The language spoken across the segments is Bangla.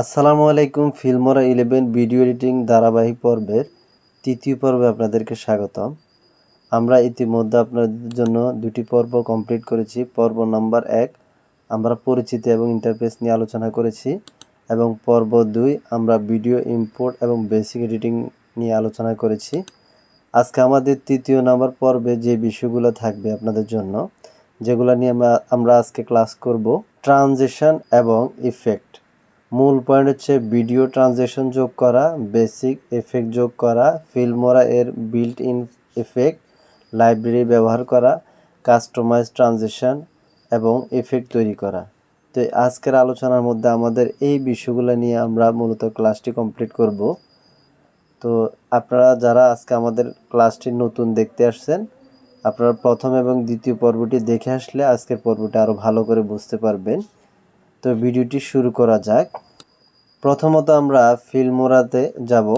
আসসালামু আলাইকুম, ফিল্মরা ইলেভেন ভিডিও এডিটিং ধারাবাহিক পর্বের তৃতীয় পর্বে আপনাদেরকে স্বাগতম। আমরা ইতিমধ্যে আপনাদের জন্য দুটি পর্ব কমপ্লিট করেছি। পর্ব নাম্বার এক, আমরা পরিচিতি এবং ইন্টারফেস নিয়ে আলোচনা করেছি এবং পর্ব দুই, আমরা ভিডিও ইম্পোর্ট এবং বেসিক এডিটিং নিয়ে আলোচনা করেছি। আজকে আমাদের তৃতীয় নাম্বার পর্বে যে বিষয়গুলো থাকবে আপনাদের জন্য, যেগুলো নিয়ে আমরা আমরা আজকে ক্লাস করব ট্রানজিশন এবং ইফেক্ট। মূল পয়েন্ট হচ্ছে ভিডিও ট্রানজেকশন যোগ করা বেসিক এফেক্ট যোগ করা ফিল্মোরা এর বিল্ট ইন এফেক্ট লাইব্রেরি ব্যবহার করা কাস্টমাইজ ট্রানজেকশন এবং এফেক্ট তৈরি করা। তো আজকের আলোচনার মধ্যে আমাদের এই বিষয়গুলো নিয়ে আমরা মূলত ক্লাসটি কমপ্লিট করব। তো আপনারা যারা আজকে আমাদের ক্লাসটি নতুন দেখতে আসছেন, আপনারা প্রথম এবং দ্বিতীয় পর্বটি দেখে আসলে আজকের পর্বটি আরও ভালো করে বুঝতে পারবেন। তো ভিডিওটি শুরু করা যাক। প্রথমত আমরা ফিল্মোরাতে যাব।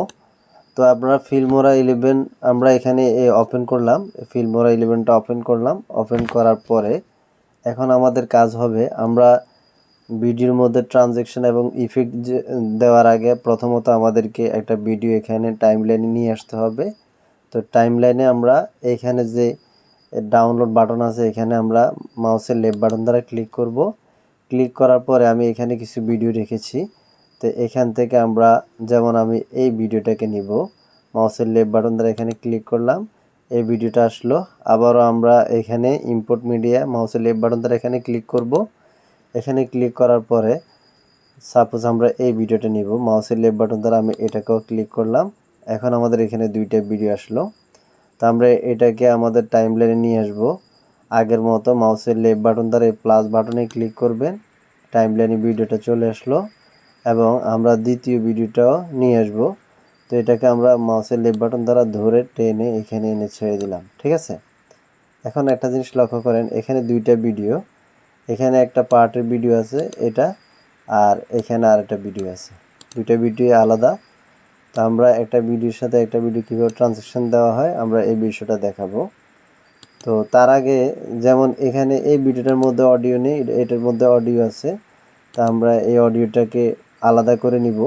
তো আমরা ফিল্মোরা ইলেভেন, আমরা এখানে ওপেন করলাম। ফিল্মোরা ইলেভেনটা ওপেন করলাম। ওপেন করার পরে এখন আমাদের কাজ হবে, আমরা ভিডিওর মধ্যে ট্রানজেকশন এবং ইফেক্ট দেওয়ার আগে প্রথমত আমাদেরকে একটা ভিডিও এখানে টাইম লাইনে নিয়ে আসতে হবে। তো টাইম লাইনে আমরা এখানে যে ডাউনলোড বাটন আছে, এখানে আমরা মাউসের লেফট বাটন দ্বারা ক্লিক করব। ক্লিক করার পরে আমি এখানে কিছু ভিডিও রেখেছি। তো এখান থেকে আমরা যেমন আমি এই ভিডিওটাকে নিব মাউসের লেফট বাটন দ্বারা এখানে ক্লিক করলাম, এই ভিডিওটা আসলো। আবারও আমরা এখানে ইম্পোর্ট মিডিয়া মাউসের লেফট বাটন দ্বারা এখানে ক্লিক করব। এখানে ক্লিক করার পরে সাপোজ আমরা এই ভিডিওটা নিব মাউসের লেফট বাটন দ্বারা আমি এটাকেও ক্লিক করলাম। এখন আমাদের এখানে দুইটা ভিডিও আসলো। তো আমরা এটাকে আমাদের টাইম লাইনে নিয়ে আসব। আগের মতো মাউসের লেফট বাটন দ্বারা এই প্লাস বাটনে ক্লিক করবেন। টাইম লাইনে ভিডিওটা চলে আসলো এবং আমরা দ্বিতীয় ভিডিওটাও নিয়ে আসব। তো এটাকে আমরা মাউসের লেফট বাটন দ্বারা ধরে টেনে এখানে এনে ছেড়ে দিলাম, ঠিক আছে? এখন একটা জিনিস লক্ষ্য করেন, এখানে দুইটা ভিডিও এখানে একটা পার্টের ভিডিও আছে, এটা আর এখানে আর একটা ভিডিও আছে। দুইটা ভিডিও আলাদা। তো আমরা একটা ভিডিওর সাথে একটা ভিডিও কীভাবে ট্রানজেকশন দেওয়া হয়, আমরা এই বিষয়টা দেখাবো। তো তার আগে যেমন এখানে এই ভিডিওটার মধ্যে অডিও নেই, এটার মধ্যে অডিও আছে। তা আমরা এই অডিওটাকে আলাদা করে নিব।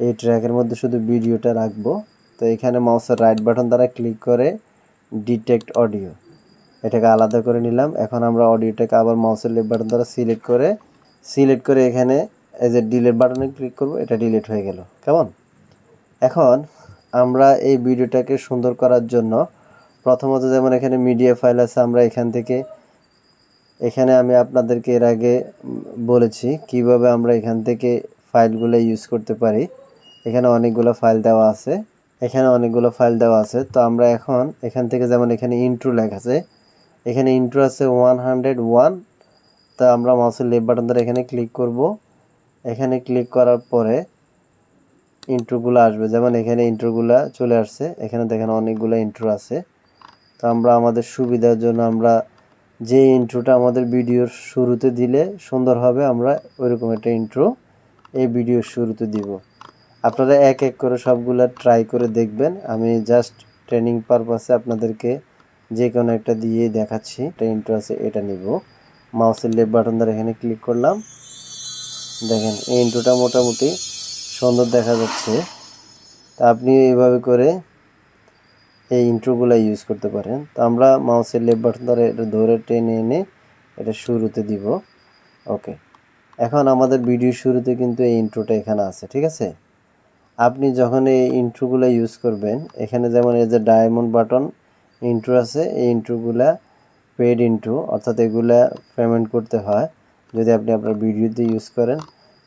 এই ট্র্যাকের মধ্যে শুধু ভিডিওটা রাখব। তো এখানে মাউসের রাইট বাটন দ্বারা ক্লিক করে ডিটেক্ট অডিও এটাকে আলাদা করে নিলাম। এখন আমরা অডিওটাকে আবার মাউসের লেফট বাটন দ্বারা সিলেক্ট করে সিলেক্ট করে এখানে এই যে ডিলেট বাটনে ক্লিক করব, এটা ডিলেট হয়ে গেল। কেমন? এখন আমরা এই ভিডিওটাকে সুন্দর করার জন্য প্রথমত যেমন এখানে মিডিয়া ফাইল আছে, আমরা এখান থেকে, এখানে আমি আপনাদেরকে এর আগে বলেছি কীভাবে আমরা এখান থেকে ফাইলগুলো ইউজ করতে পারি। এখানে অনেকগুলো ফাইল দেওয়া আছে, এখানে অনেকগুলো ফাইল দেওয়া আছে। তো আমরা এখন এখান থেকে যেমন এখানে ইন্ট্রো লেখা আছে, এখানে ইন্ট্রো আছে ওয়ান হান্ড্রেড ওয়ান তা আমরা মাউসের লেফট বাটন ধরে এখানে ক্লিক করব। এখানে ক্লিক করার পরে ইন্ট্রোগুলো আসবে। যেমন এখানে ইন্ট্রোগুলো চলে আসছে, এখানে দেখেন অনেকগুলো ইন্ট্রো আছে। তো আমরা আমাদের সুবিধার জন্য আমরা যে ইন্ট্রোটা আমাদের ভিডিওর শুরুতে দিলে সুন্দর হবে, আমরা ওইরকম একটা ইন্ট্রো এই ভিডিওর শুরুতে দিব। আপনারা এক এক করে সবগুলো ট্রাই করে দেখবেন। আমি জাস্ট ট্রেনিং পারপাসে আপনাদেরকে যে কোনো একটা দিয়ে দেখাচ্ছি। একটা ইন্ট্রো আছে, এটা নিব। মাউসের লেফট বাটন দ্বারা এখানে ক্লিক করলাম। দেখেন, এই ইন্ট্রোটা মোটামুটি সুন্দর দেখা যাচ্ছে। তা আপনি এইভাবে করে এই ইন্ট্রোগুলো ইউজ করতে পারেন। তো আমরা মাউসের লেফট বাটন ধরে এটা ধরে টেনে এনে এটা শুরুতে দিব। ওকে এখন আমাদের ভিডিও শুরুতে কিন্তু এই ইন্ট্রোটা এখানে আছে, ঠিক আছে? আপনি যখন এই ইন্ট্রোগুলো ইউজ করবেন, এখানে যেমন এই যে ডায়মন্ড বাটন ইন্ট্রো আছে, এই ইন্ট্রোগুলা পেড ইন্ট্রো অর্থাৎ এগুলা পেমেন্ট করতে হয় যদি আপনি আপনার ভিডিওতে ইউজ করেন।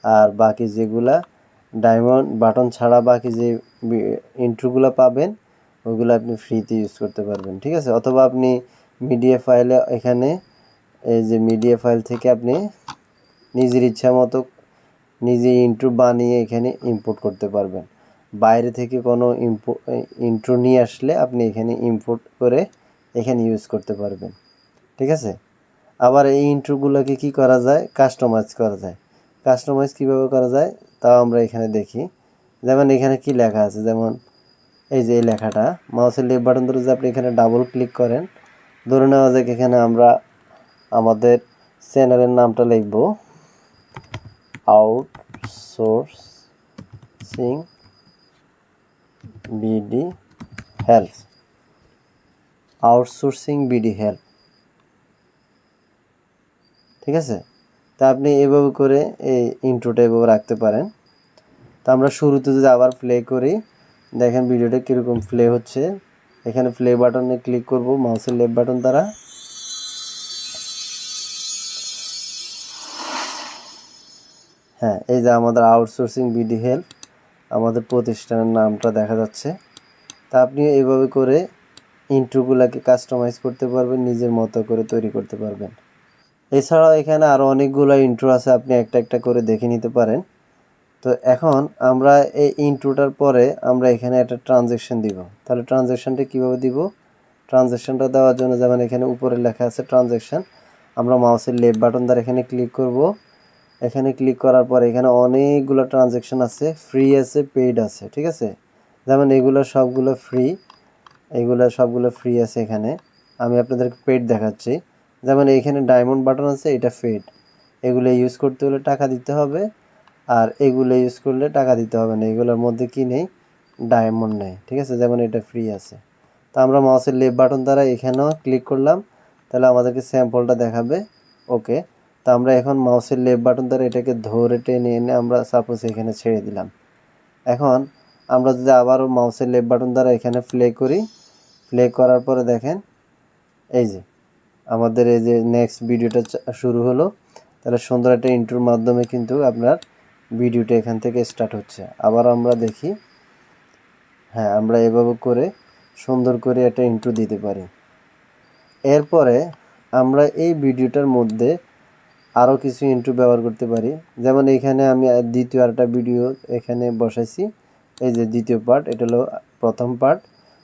আর বাকি যেগুলা ডায়মন্ড বাটন ছাড়া বাকি যে ইন্ট্রোগুলো পাবেন ওগুলো আপনি ফ্রিতে ইউজ করতে পারবেন, ঠিক আছে? অথবা আপনি মিডিয়া ফাইলে এখানে এই যে মিডিয়া ফাইল থেকে আপনি নিজের ইচ্ছা মতো নিজে ইন্ট্রো বানিয়ে এখানে ইম্পোর্ট করতে পারবেন। বাইরে থেকে কোনো ইম্পো ইন্ট্রো নিয়ে আসলে আপনি এখানে ইম্পোর্ট করে এখানে ইউজ করতে পারবেন, ঠিক আছে? আবার এই ইন্ট্রোগুলোকে কি করা যায়? কাস্টমাইজ করা যায়। কাস্টমাইজ কীভাবে করা যায়? তাও আমরা এখানে দেখি। যেমন এখানে কি লেখা আছে? যেমন এই যে এই লেখাটা মাউসের লেফট বাটন ধরে যে আপনি এখানে ডাবল ক্লিক করেন, ধরে নেওয়া যাক এখানে আমরা আমাদের চ্যানেলের নামটা লিখব outsourcing BD help outsourcing BD health ঠিক আছে? তা আপনি এভাবে করে এই ইন্ট্রোটা এভাবে রাখতে পারেন। তো আমরা শুরুতে যদি আবার প্লে করি দেখেন ভিডিওটা কীরকম প্লে হচ্ছে। এখানে প্লে বাটনে ক্লিক করব মাউসের লেফট বাটন দ্বারা। হ্যাঁ এই যে আমাদের আউটসোর্সিং বিডি হেল্প আমাদের প্রতিষ্ঠানের নামটা দেখা যাচ্ছে। তা আপনি এইভাবে করে ইন্ট্রোগুলোকে কাস্টমাইজ করতে পারবেন, নিজের মতো করে তৈরি করতে পারবেন। এছাড়াও এখানে আরও অনেকগুলো ইন্ট্রো আছে, আপনি একটা একটা করে দেখে নিতে পারেন। তো এখন আমরা এই ইন্ট্রোটার পরে আমরা এখানে একটা ট্রানজেকশন দিব। তাহলে ট্রানজেকশনটা কীভাবে দিব? ট্রানজ্যাকশনটা দেওয়ার জন্য যেমন এখানে উপরে লেখা আছে ট্রানজেকশন আমরা মাউসের লেফট বাটন দ্বারা এখানে ক্লিক করব। এখানে ক্লিক করার পর এখানে অনেকগুলো ট্রানজেকশন আছে ফ্রি আছে পেইড আছে, ঠিক আছে? যেমন এগুলো সবগুলো ফ্রি এগুলো সবগুলো ফ্রি আছে এখানে। আমি আপনাদেরকে পেড দেখাচ্ছি। যেমন এখানে ডায়মন্ড বাটন আছে, এটা ফেড এগুলো ইউজ করতে হলে টাকা দিতে হবে। আর এগুলো ইউজ করলে টাকা দিতে হবে না। এগুলোর মধ্যে কি নেই? ডায়মন্ড নেই, ঠিক আছে? যেমন এটা ফ্রি আছে। তো আমরা মাউসের লেফট বাটন দ্বারা এখানেও ক্লিক করলাম। তাহলে আমাদেরকে স্যাম্পলটা দেখাবে। ওকে তো আমরা এখন মাউসের লেফট বাটন দ্বারা এটাকে ধরে টেনে এনে আমরা সাপোজ এখানে ছেড়ে দিলাম। এখন আমরা যদি আবারও মাউসের লেফট বাটন দ্বারা এখানে প্লে করি প্লে করার পরে দেখেন, এই যে, আমাদের এই যে নেক্সট ভিডিওটা শুরু হলো। তাহলে সুন্দর একটা ইন্ট্রোর মাধ্যমে কিন্তু আপনার ভিডিওটা এখান থেকে স্টার্ট হচ্ছে। আবার আমরা দেখি হ্যাঁ আমরা এভাবে করে সুন্দর করে একটা ইন্ট্রো দিতে পারি। এরপরে আমরা এই ভিডিওটার মধ্যে আরও কিছু ইন্ট্রো ব্যবহার করতে পারি। যেমন এখানে আমি দ্বিতীয় আরেকটা ভিডিও এখানে বসাইছি। এই যে দ্বিতীয় পার্ট এটা হলো প্রথম পার্ট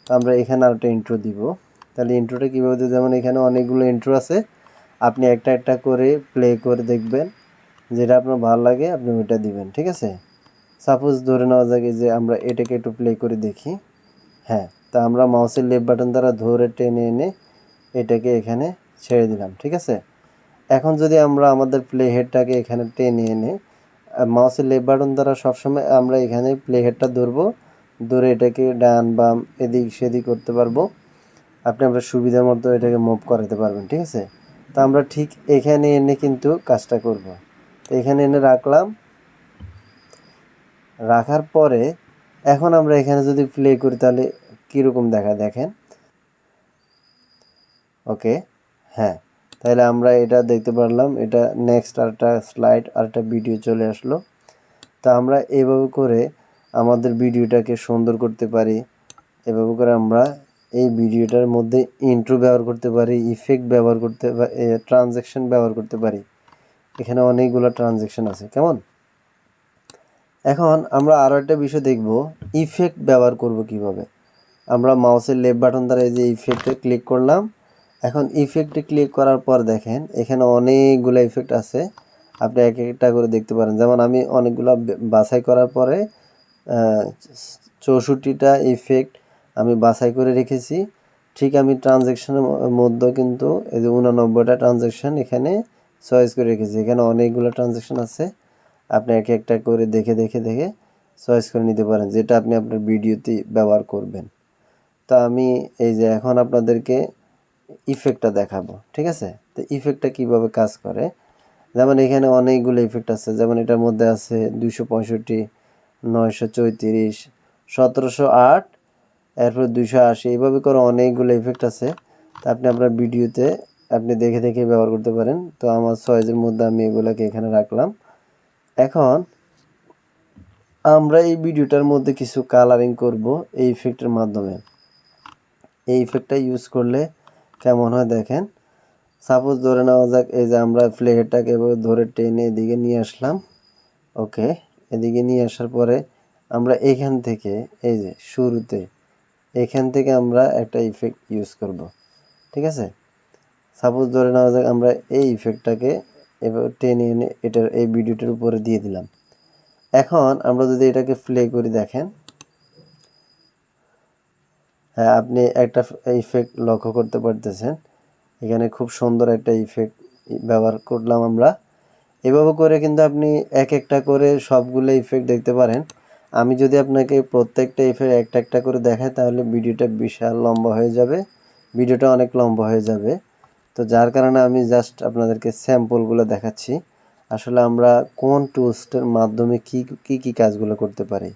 আমরা এখানে আরেকটা ইন্ট্রো দিব। তাহলে ইন্ট্রোটা কীভাবে যেমন এখানে অনেকগুলো ইন্ট্রো আছে। আপনি একটা একটা করে প্লে করে দেখবেন। যেটা আপনার ভালো লাগে, আপনি ওইটা দিবেন, ঠিক আছে? সাপোজ ধরে নেওয়া যাক যে আমরা এটাকে একটু প্লে করে দেখি। হ্যাঁ তা আমরা মাউসের লেফট বাটন দ্বারা ধরে টেনে এনে এটাকে এখানে ছেড়ে দিলাম, ঠিক আছে? এখন যদি আমরা আমাদের প্লে হেডটাকে এখানে টেনে এনে মাউসের লেফট বাটন দ্বারা সবসময় আমরা এখানে প্লে হেডটা ধরবো, ধরে এটাকে ডান, বাম, এদিক, সেদিক করতে পারব। আপনি আমরা সুবিধার মতো এটাকে মুভ করাতে পারবেন, ঠিক আছে? তা আমরা ঠিক এখানে এনে কিন্তু কাজটা করব। এখানে এনে রাখলাম। রাখার পরে এখন আমরা এখানে যদি প্লে করি তাহলে কীরকম দেখা দেখেন? ওকে হ্যাঁ তাহলে আমরা এটা দেখতে পারলাম, এটা নেক্সট আরেকটা স্লাইড আরেকটা ভিডিও চলে আসলো। তা আমরা এভাবে করে আমাদের ভিডিওটাকে সুন্দর করতে পারি, এভাবে করে আমরা এই ভিডিওটার মধ্যে ইন্ট্রো ব্যবহার করতে পারি ইফেক্ট ব্যবহার করতে ট্রানজ্যাকশন ব্যবহার করতে পারি। এখানে অনেকগুলো ট্রানজেকশন আছে, কেমন? এখন আমরা আরও একটা বিষয় দেখব ইফেক্ট ব্যবহার করব কীভাবে। আমরা মাউসের লেফট বাটন দ্বারা এই যে ইফেক্টে ক্লিক করলাম, এখন ইফেক্টে ক্লিক করার পর দেখেন, এখানে অনেকগুলো ইফেক্ট আছে। আপনি এক একটা করে দেখতে পারেন। যেমন আমি অনেকগুলো বাছাই করার পরে চৌষট্টিটা ইফেক্ট আমি বাছাই করে রেখেছি। ঠিক আমি ট্রানজ্যাকশনের মধ্যে কিন্তু এই যে উনানব্বইটা ট্রানজ্যাকশন এখানে চয়েস করে রেখেছি। এখানে অনেকগুলো ট্রানজ্যাকশন আছে। আপনি এক একটা করে দেখে দেখে দেখে চয়েস করে নিতে পারেন, যেটা আপনি আপনার ভিডিওতে ব্যবহার করবেন। তা আমি এই যে এখন আপনাদেরকে ইফেক্টটা দেখাবো, ঠিক আছে? তো ইফেক্টটা কীভাবে কাজ করে? যেমন এখানে অনেকগুলো ইফেক্ট আছে। যেমন এটার মধ্যে আছে দুশো পঁয়ষট্টি, নয়শো চৌত্রিশ, সতেরোশো আট, এরপর দুশো আশি, এইভাবে করে অনেকগুলো ইফেক্ট আছে। তা আপনি আপনার ভিডিওতে আপনি দেখে দেখে ব্যবহার করতে পারেন। তো আমার সয়েজের মধ্যে আমি এগুলোকে এখানে রাখলাম। এখন আমরা এই ভিডিওটার মধ্যে কিছু কালারিং করব এই ইফেক্টের মাধ্যমে। এই ইফেক্টটা ইউজ করলে কেমন হয় দেখেন। সাপোজ ধরে নেওয়া যাক, এই যে আমরা ফ্লেয়ারটাকে এভাবে ধরে টেনে এদিকে নিয়ে আসলাম। ওকে এদিকে নিয়ে আসার পরে আমরা এখান থেকে, এই যে শুরুতে, এখান থেকে আমরা একটা ইফেক্ট ইউজ করব। ঠিক আছে? সাপোজ ধরে নেওয়া যাক আমরা এই ইফেক্টটাকে এভাবে টেনে এনে এটার এই ভিডিওটার উপরে দিয়ে দিলাম। এখন আমরা যদি এটাকে প্লে করি দেখেন। হ্যাঁ আপনি একটা ইফেক্ট লক্ষ্য করতে পারতেছেন। এখানে খুব সুন্দর একটা ইফেক্ট ব্যবহার করলাম আমরা। এভাবে করে কিন্তু আপনি এক একটা করে সবগুলো ইফেক্ট দেখতে পারেন। আমি যদি আপনাকে প্রত্যেকটা ইফেক্ট একটা একটা করে দেখাই, তাহলে ভিডিওটা বিশাল লম্বা হয়ে যাবে। ভিডিওটা অনেক লম্বা হয়ে যাবে। তো যার কারণে আমি জাস্ট আপনাদেরকে স্যাম্পলগুলো দেখাচ্ছি। আসলে আমরা কোন টুলসটার মাধ্যমে কি কি কি কাজগুলো করতে পারি?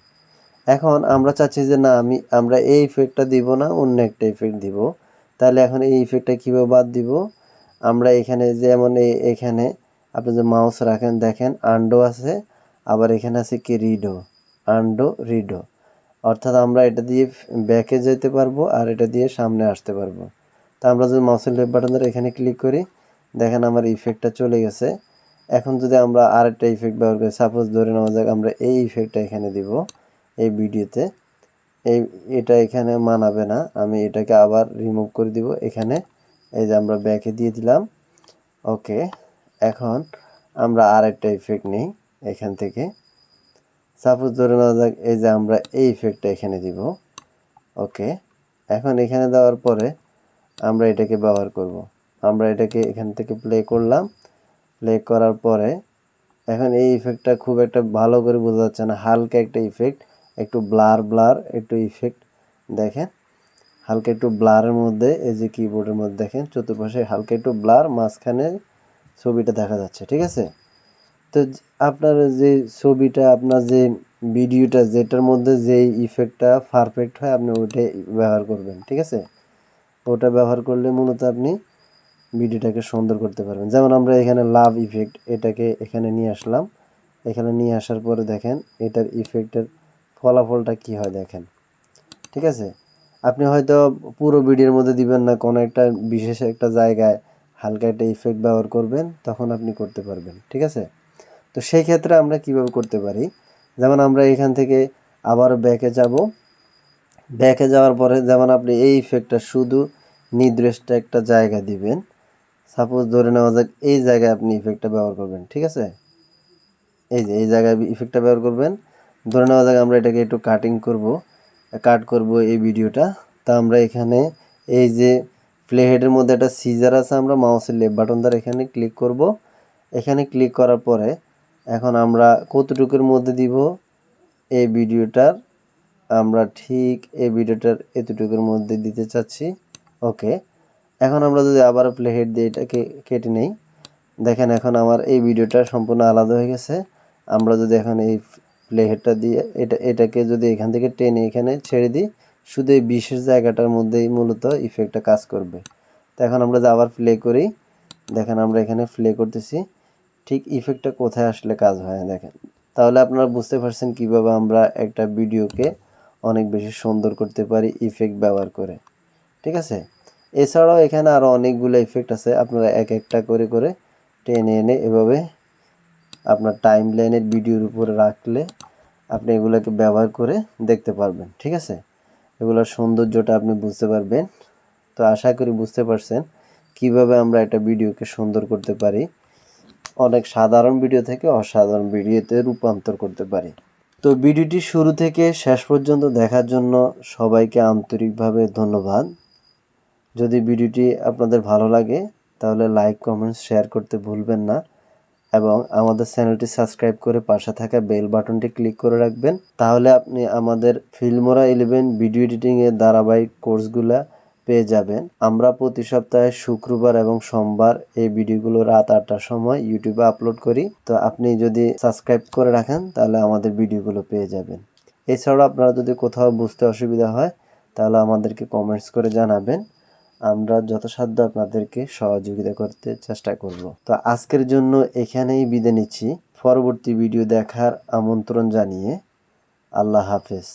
এখন আমরা চাচ্ছি যে না, আমি, আমরা এই ইফেক্টটা দিব না, অন্য একটা ইফেক্ট দিব। তাহলে এখন এই ইফেক্টটা কীভাবে বাদ দিব? আমরা এখানে যেমন এখানে আপনি যে মাউস রাখেন, দেখেন আন্ডো আছে, আবার এখানে আছে কি রিডো আন্ডো রিডো অর্থাৎ আমরা এটা দিয়ে ব্যাকে যেতে পারব আর এটা দিয়ে সামনে আসতে পারব। তা আমরা যদি মাউসের লেফট বাটন ধরে এখানে ক্লিক করি, দেখেন আমার ইফেক্টটা চলে গেছে। এখন যদি আমরা আরেকটা ইফেক্ট ব্যবহার করি সাপোজ ধরে নেওয়া যাক আমরা এই ইফেক্টটা এখানে দিব, এই ভিডিওতে এই, এটা এখানে মানাবে না, আমি এটাকে আবার রিমুভ করে দিব এখানে। এই যে আমরা ব্যাকে দিয়ে দিলাম। ওকে এখন আমরা আর একটা ইফেক্ট নিই এখান থেকে। সাপোজ ধরে নেওয়া যাক এই যে আমরা এই ইফেক্টটা এখানে দিব। ওকে এখন এখানে দেওয়ার পরে আমরা এটাকে ব্যবহার করব। আমরা এটাকে এখান থেকে প্লে করলাম। প্লে করার পরে এখন এই ইফেক্টটা খুব একটা ভালো করে বোঝা যাচ্ছে না। হালকা একটা ইফেক্ট একটু ব্লার ব্লার একটু ইফেক্ট দেখেন। হালকা একটু ব্লারের মধ্যে এই যে কিবোর্ডের মধ্যে দেখেন, চতুর্পাশে হালকা একটু ব্লার মাঝখানে ছবিটা দেখা যাচ্ছে, ঠিক আছে? তো আপনার যে ছবিটা, আপনার যে ভিডিওটা যেটার মধ্যে যে ইফেক্টটা পারফেক্ট হয়, আপনি ওইটাই ব্যবহার করবেন, ঠিক আছে? ওটা ব্যবহার করলে মূলত আপনি ভিডিওটাকে সুন্দর করতে পারবেন। যেমন আমরা এখানে লাভ ইফেক্ট এটাকে এখানে নিয়ে আসলাম। এখানে নিয়ে আসার পরে দেখেন, এটার ইফেক্টের ফলাফলটা কি হয় দেখেন। ঠিক আছে? আপনি হয়তো পুরো ভিডিওর মধ্যে দিবেন না, কোনো একটা বিশেষ একটা জায়গায় হালকা একটা ইফেক্ট ব্যবহার করবেন, তখন আপনি করতে পারবেন। ঠিক আছে? তো সেই ক্ষেত্রে আমরা কীভাবে করতে পারি? যেমন আমরা এখান থেকে আবার ব্যাকে যাব। ব্যাকে যাওয়ার পরে যেমন আপনি এই ইফেক্টটা শুধু নির্দিষ্ট একটা জায়গা দিবেন। সাপোজ ধরে নেওয়া যাক এই জায়গায় আপনি ইফেক্টটা ব্যবহার করবেন, ঠিক আছে? এই যে, এই জায়গায় ইফেক্টটা ব্যবহার করবেন। ধরে নেওয়া যাক আমরা এটাকে একটু কাটিং করব কাট করব এই ভিডিওটা। তা আমরা এখানে এই যে প্লে হেডের মধ্যে একটা সিজার আছে, আমরা মাউসের লেফট বাটন দ্বারা এখানে ক্লিক করব। এখানে ক্লিক করার পরে এখন আমরা কতটুকুর মধ্যে দিব এই ভিডিওটার? আমরা ঠিক এই ভিডিওটার এতটুকুর মধ্যে দিতে চাচ্ছি। ওকে, এখন আমরা যদি আবার প্লে হেড দিয়ে এটাকে কেটে নেই। দেখেন এখন আমার এই ভিডিওটা সম্পূর্ণ আলাদা হয়ে গেছে। আমরা যদি এখন এই প্লে হেডটা দিয়ে এটা, এটাকে যদি এখান থেকে টেনে এখানে ছেড়ে দিই, শুধু এই বিশেষ জায়গাটার মধ্যেই মূলত ইফেক্টটা কাজ করবে। তো এখন আমরা যদি আবার প্লে করি, দেখেন আমরা এখানে প্লে করতেছি। ঠিক ইফেক্টটা কোথায় আসলে কাজ হয়, দেখেন। তাহলে আপনারা বুঝতে পারছেন কীভাবে আমরা একটা ভিডিওকে অনেক বেশি সুন্দর করতে পারি ইফেক্ট ব্যবহার করে। ঠিক আছে? এছাড়াও এখানে আরও অনেকগুলো ইফেক্ট আছে, আপনারা এক একটা করে করে টেনে এনে এভাবে আপনার টাইম লাইনের ভিডিওর উপরে রাখলে আপনি এগুলোকে ব্যবহার করে দেখতে পারবেন। ঠিক আছে? এগুলোর সৌন্দর্যটা আপনি বুঝতে পারবেন। তো আশা করি বুঝতে পারছেন কীভাবে আমরা একটা ভিডিওকে সুন্দর করতে পারি। অনেক সাধারণ ভিডিও থেকে অসাধারণ ভিডিওতে রূপান্তর করতে পারি। তো ভিডিওটি শুরু থেকে শেষ পর্যন্ত দেখার জন্য সবাইকে আন্তরিকভাবে ধন্যবাদ। যদি ভিডিওটি আপনাদের ভালো লাগে, তাহলে লাইক কমেন্টস শেয়ার করতে ভুলবেন না এবং আমাদের চ্যানেলটি সাবস্ক্রাইব করে পাশে থাকা বেল বাটনটি ক্লিক করে রাখবেন। তাহলে আপনি আমাদের ফিল্মোরা ইলেভেন ভিডিও এডিটিংয়ের ধারাবাহিক কোর্সগুলা পেয়ে যাবেন। আমরা প্রতি সপ্তাহে শুক্রবার এবং সোমবার এই ভিডিওগুলো রাত আটটার সময় ইউটিউবে আপলোড করি। তো আপনি যদি সাবস্ক্রাইব করে রাখেন, তাহলে আমাদের ভিডিওগুলো পেয়ে যাবেন। এছাড়াও আপনারা যদি কোথাও বুঝতে অসুবিধা হয়, তাহলে আমাদেরকে কমেন্টস করে জানাবেন। আমরা যথাসাধ্য আপনাদেরকে সহযোগিতা করতে চেষ্টা করব। তো আজকের জন্য এখানেই বিদায় নিচ্ছি। পরবর্তী ভিডিও দেখার আমন্ত্রণ জানিয়ে আল্লাহ হাফেজ।